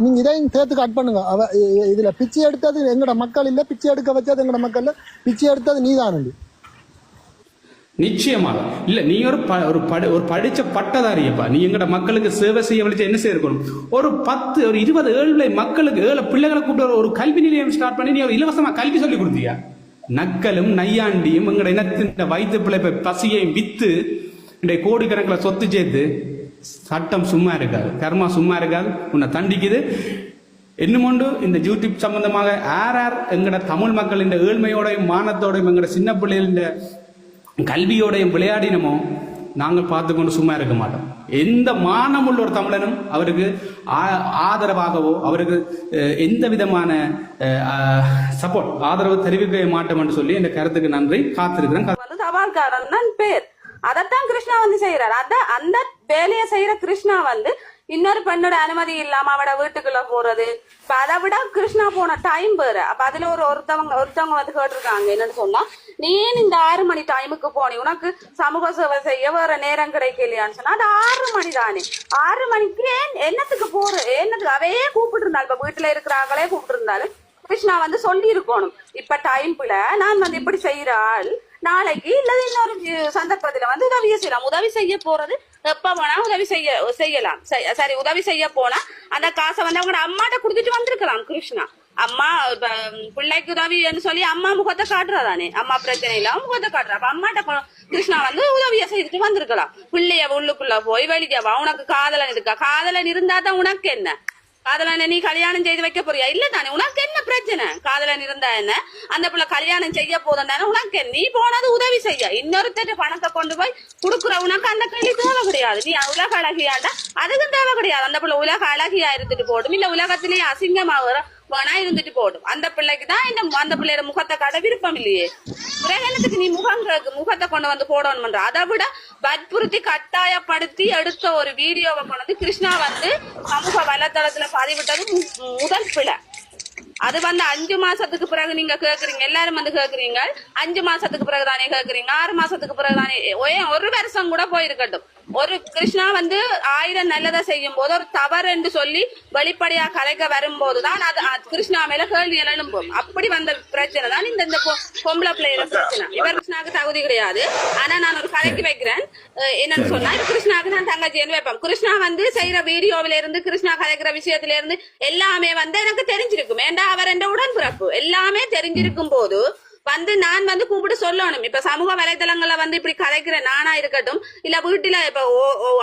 நீங்க இதையும் சேர்த்து கட் பண்ணுங்க. அவ இதுல பிச்சை எடுத்தது எங்கட மக்கள் இல்ல பிச்சை எடுக்க வச்சது எங்கட மக்கள் இல்ல பிச்சை எடுத்தது நீதான் நிச்சயமாக. இல்ல நீ ஒரு ப- ஒரு படி ஒரு படிச்ச பட்டதாரியப்பா நீ எங்கட மக்களுக்கு சேவை செய்ய வலிச்சு என்ன செய்யணும் ஒரு பத்து ஒரு இருபது ஏழு மக்களுக்கு ஏழு பிள்ளைகளை கூப்பிட்டு ஒரு- கல்வி நிலையம் ஸ்டார்ட் பண்ணி நீ ஒரு இலவசமா கல்வி சொல்லி கொடுத்தியா? நக்கலும் நையாண்டியும் எங்கட இனத்தின் வயிற்று பிழைப்பை பசியையும் வித்து கோடி கோடிக்கணக்கில் சொத்து சேர்த்து சட்டம் சும்மா இருக்காது. கர்மா சும்மா இருக்காது. உன்னை தண்டிக்குது. இன்னுமொண்டு இந்த யூடியூப் சம்பந்தமாக யார் யார் எங்கட தமிழ் மக்கள் இந்த ஏழ்மையோடையும் மானத்தோடையும் எங்கட சின்ன பிள்ளைகளின் கல்வியோடையும் விளையாடினமோ நாங்கள் பார்த்து கொண்டு சும்மா இருக்க மாட்டோம். எந்த மானமுள்ள ஒரு தமிழனும் அவருக்கு ஆ- ஆதரவாகவோ அவருக்கு எந்த விதமான சப்போர்ட் ஆதரவு தெரிவிக்க மாட்டோம் என்று சொல்லி இந்த கருத்துக்கு நன்றி. காத்திருக்கிறேன். பேர் அதைத்தான் கிருஷ்ணா வந்து செய்யறாரு அத அந்த வேலையை செய்யற கிருஷ்ணா வந்து இன்னொரு பெண்ணோட அனுமதி இல்லாம அவட வீட்டுக்குள்ள போறது. இப்ப அதை விட கிருஷ்ணா போன டைம் வேறு. அப்ப அதுல ஒரு ஒருத்தவங்க ஒருத்தவங்க வந்து கேட்டிருக்காங்க. என்னன்னு சொன்னா நீ ஏன் இந்த ஆறு மணி டைமுக்கு போனி உனக்கு சமூக சேவை செய்ய வேற நேரம் கிடைக்கலையான்னு சொன்னா அது ஆறு மணி தானே. ஆறு மணிக்கு ஏன் என்னத்துக்கு போற? என்னத்துக்கு? அவையே கூப்பிட்டு இருந்தாள். இப்ப வீட்டுல இருக்கிறாங்களே கூப்பிட்டு இருந்தாலும் கிருஷ்ணா வந்து சொல்லி இருக்கணும் இப்ப டைம்ல நான் வந்து இப்படி செய்யறாள் நாளைக்கு இல்லது இன்னொரு சந்தர்ப்பத்துல வந்து உதவியை செய்யலாம். உதவி செய்ய போறது எப்ப வேணா உதவி செய்ய செய்யலாம். சரி- சரி உதவி செய்ய போனா அந்த காசை வந்து அவங்க அம்மாட்ட குடுத்துட்டு வந்திருக்கலாம் கிருஷ்ணா. அம்மா பிள்ளைக்கு உதவின்னு சொல்லி அம்மா முகத்தை காட்டுறதானே? அம்மா பிரச்சனை இல்ல முகத்தை காட்டுறா. அப்ப அம்மாட்ட கிருஷ்ணா வந்து உதவியை செய்துட்டு வந்திருக்கலாம். பிள்ளைய உள்ளுக்குள்ள போய் வெளிக்கவா உனக்கு காதலன் இருக்கா? காதலன் இருந்தா தான் உனக்கு என்ன? காதலனை நீ கல்யாணம் செய்து வைக்க போறியா? இல்ல தானே உனக்கு என்ன பிரச்சனை? காதலன் இருந்தா என்ன? அந்த பிள்ளை கல்யாணம் செய்ய போதும் உனக்கு நீ போனது உதவி செய்ய. இன்னொருத்தர் பணத்தை கொண்டு போய் கொடுக்குற உனக்கு அந்த கேள்வி தேவை கிடையாது. நீ உலக அழகியாண்டா அதுக்கும் தேவை கிடையாது. அந்த பிள்ளை உலக அழகியா இருந்துட்டு போடும் இல்ல உலகத்திலேயே அசிங்கமா வர வேணா இருந்துட்டு போடும் அந்த பிள்ளைக்கு தான் இந்த அந்த பிள்ளையோட முகத்தை காட்ட விருப்பம் இல்லையே. கிரகணத்துக்கு நீ முகம் முகத்தை கொண்டு வந்து போடணும்ன்ற. அதை விட வற்புறுத்தி கட்டாயப்படுத்தி எடுத்த ஒரு வீடியோவை கொண்டு வந்து கிருஷ்ணா வந்து சமூக வலைத்தளத்துல பதிவிட்டது முதல் பிழை. அது வந்து அஞ்சு மாசத்துக்கு பிறகு நீங்க கேக்குறீங்க. எல்லாரும் வந்து கேக்குறீங்க. அஞ்சு மாசத்துக்கு பிறகு தானே கேக்குறீங்க. ஆறு மாசத்துக்கு பிறகு தானே ஒரு வருஷம் கூட போயிருக்கட்டும். ஒரு கிருஷ்ணா வந்து ஆயிரம் நல்லதை செய்யும் போது ஒரு தவறு என்று சொல்லி வெளிப்படையா கலைக்க வரும்போது தான் அது கிருஷ்ணா மேல கேள்வி எழும்பும். அப்படி வந்த பிரச்சனை தான் இந்த இந்த பொம்பளை பிள்ளையில பிரச்சனை. இவர் கிருஷ்ணாவுக்கு தகுதி கிடையாது. ஆனா நான் ஒரு கலைக்கு வைக்கிறேன். என்னன்னு சொன்னா கிருஷ்ணாக்கு கிருஷ்ணாவுக்கு நான் தங்கச்சின்னு வைப்பேன். கிருஷ்ணா வந்து செய்யற வீடியோவில இருந்து கிருஷ்ணா கலைக்கிற விஷயத்துல இருந்து எல்லாமே வந்து எனக்கு தெரிஞ்சிருக்கும். ஏண்டா அவர் என்ற உடன்பிறப்பு. எல்லாமே தெரிஞ்சிருக்கும் போது வந்து நான் வந்து கூப்பிட்டு சொல்லணும். இப்ப சமூக வலைதளங்கள்ல வந்து இப்படி கலைக்கிற நானா இருக்கட்டும் இல்ல வீட்டுல இப்ப ஓ- ஓ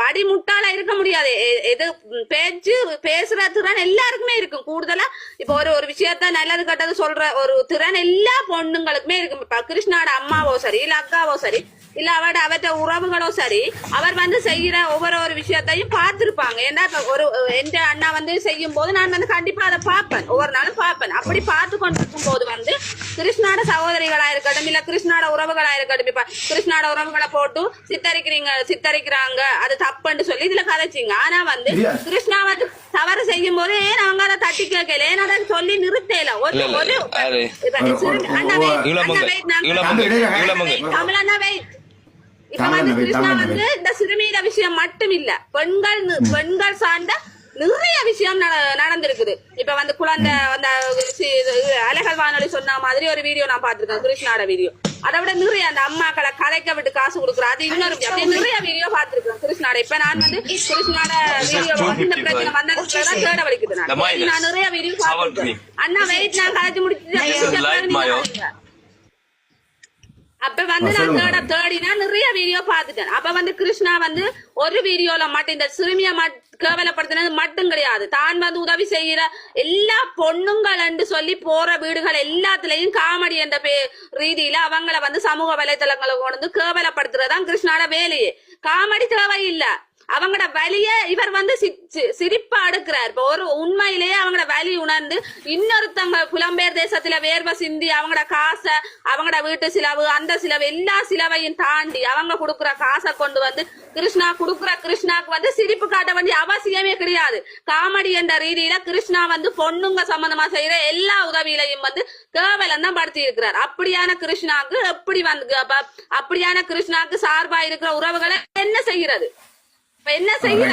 இருக்க முடியாது. எது பேச்சு பேசுற திறன் எல்லாருக்குமே இருக்கும். கூடுதலா இப்ப ஒரு ஒரு விஷயத்த நல்லது கெட்டது சொல்ற ஒரு திறன் எல்லா பொண்ணுங்களுக்குமே இருக்கும். இப்ப கிருஷ்ணாவோட அம்மாவோ சரி இல்ல அக்காவோ சரி இல்ல அவட அவற்ற உறவுகளோ சரி அவர் வந்து செய்யற ஒவ்வொரு ஒரு விஷயத்தையும் பார்த்திருப்பாங்க. ஏன்னா ஒரு எந்த அண்ணா வந்து செய்யும் போது நான் வந்து கண்டிப்பா அதை பார்ப்பேன். ஒவ்வொரு நாளும் பார்ப்பேன். அப்படி பார்த்து கொண்டிருக்கும் போது வந்து கிருஷ்ணாட சகோதரிகளா இருக்கட்டும் இல்ல கிருஷ்ணாட உறவுகளா இருக்கட்டும் இப்ப கிருஷ்ணாட உறவுகளை போட்டு சித்தரிக்கிறீங்க சித்தரிக்கிறாங்க அது தப்புன்னு சொல்லி இதுல கதைச்சிங்க. ஆனா வந்து கிருஷ்ணா வந்து தவறு செய்யும் போது ஏன் அவங்க அதை தட்டி கேட்கல. ஏன் அதை சொல்லி நிறுத்தல. ஒரு இப்ப. தமிழ் வந்து கிருஷ்ணா வந்து இந்த சிறுமீத விஷயம் மட்டும் இல்ல பெண்கள் பெண்கள் சார்ந்த நிறைய விஷயம் நட- நடந்திருக்குது. இப்ப வந்து குழந்தை அந்த அலைகள் வானொலி சொன்ன மாதிரி ஒரு வீடியோ நான் பாத்திருக்கேன் கிருஷ்ணாட வீடியோ. அதை விட நிறைய அந்த அம்மாக்களை கலைக்க விட்டு காசு கொடுக்குற அது இன்னொரு நிறைய வீடியோ பாத்திருக்கேன் கிருஷ்ணாட இப்ப நான் வந்து கிருஷ்ணாட வீடியோ வந்து இந்த பிரச்சனை வந்ததுக்கு தான் தேட வலிக்குது நான். நான் நிறைய வீடியோ பாத்திருக்கேன் அண்ணா வெயிட் நான் கலைச்சு. முடிச்சு அப்ப வந்து நான் தேட தேடினா நிறைய வீடியோ பார்த்துட்டேன். அப்ப வந்து கிருஷ்ணா வந்து ஒரு வீடியோல மட்டும் இந்த சிறுமிய மட்- கேவலப்படுத்தினது மட்டும் கிடையாது. தான் வந்து உதவி செய்யற எல்லா பொண்ணுங்கள் சொல்லி போற வீடுகள் எல்லாத்துலயும் காமெடி என்ற பே ரீதியில அவங்கள வந்து சமூக வலைதளங்களை கொண்டு வந்து கேவலப்படுத்துறதுதான் கிருஷ்ணாட வேலையே. காமெடி தேவையில்லை. அவங்களோட வலிய இவர் வந்து சிரிப்பா அடுக்கிறார். இப்ப ஒரு உண்மையிலேயே அவங்களோட வலி உணர்ந்து இன்னொருத்தவங்க புலம்பெயர் தேசத்துல வேர்வை சிந்தி அவங்களோட காசை அவங்களோட வீட்டு சிலவு அந்த சிலவு எல்லா சிலவையும் தாண்டி அவங்க கொடுக்குற காசை கொண்டு வந்து கிருஷ்ணா கொடுக்குற கிருஷ்ணாக்கு வந்து சிரிப்பு காட்ட வேண்டிய அவசியமே கிடையாது. காமெடி என்ற ரீதியில கிருஷ்ணா வந்து பொண்ணுங்க சம்பந்தமா செய்யற எல்லா உதவியிலையும் வந்து கேவலம் தான் படுத்தி இருக்கிறார் அப்படியான கிருஷ்ணாக்கு எப்படி வந்து அப்ப அப்படியான கிருஷ்ணாக்கு சார்பா இருக்கிற உறவுகளை என்ன செய்கிறது? என்ன செய்ய?